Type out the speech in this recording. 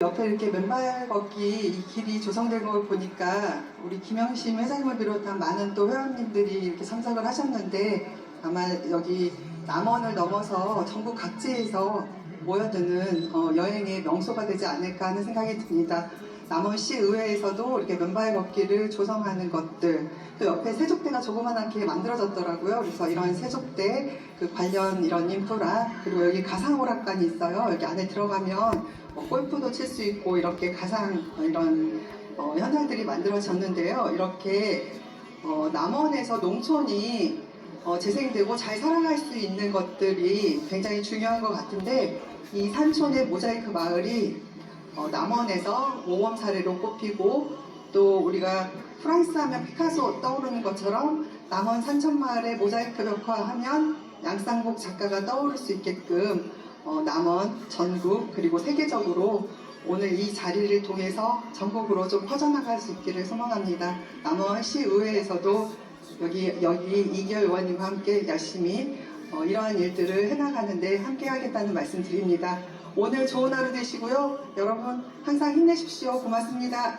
옆에 이렇게 맨발 걷기 이 길이 조성된 걸 보니까 우리 김영심 회장님을 비롯한 많은 또 회원님들이 이렇게 참석을 하셨는데 아마 여기 남원을 넘어서 전국 각지에서 모여드는 어, 여행의 명소가 되지 않을까 하는 생각이 듭니다. 남원시 의회에서도 이렇게 맨발 걷기를 조성하는 것들 또 옆에 세족대가 조그만하게 만들어졌더라고요. 그래서 이런 세족대 그 관련 이런 인프라 그리고 여기 가상 오락관이 있어요. 여기 안에 들어가면 뭐 골프도 칠 수 있고 이렇게 가상 이런 어, 현장들이 만들어졌는데요. 이렇게 어, 남원에서 농촌이 어, 재생되고 잘 살아갈 수 있는 것들이 굉장히 중요한 것 같은데 이 산촌의 모자이크 마을이 어, 남원에서 모범 사례로 꼽히고 또 우리가 프랑스 하면 피카소 떠오르는 것처럼 남원 산천마을의 모자이크 벽화하면 양상복 작가가 떠오를 수 있게끔 어, 남원, 전국 그리고 세계적으로 오늘 이 자리를 통해서 전국으로 좀 퍼져나갈 수 있기를 소망합니다. 남원 시의회에서도 여기 여기 이기열 의원님과 함께 열심히 어, 이러한 일들을 해나가는데 함께 하겠다는 말씀 드립니다. 오늘 좋은 하루 되시고요. 여러분 항상 힘내십시오. 고맙습니다.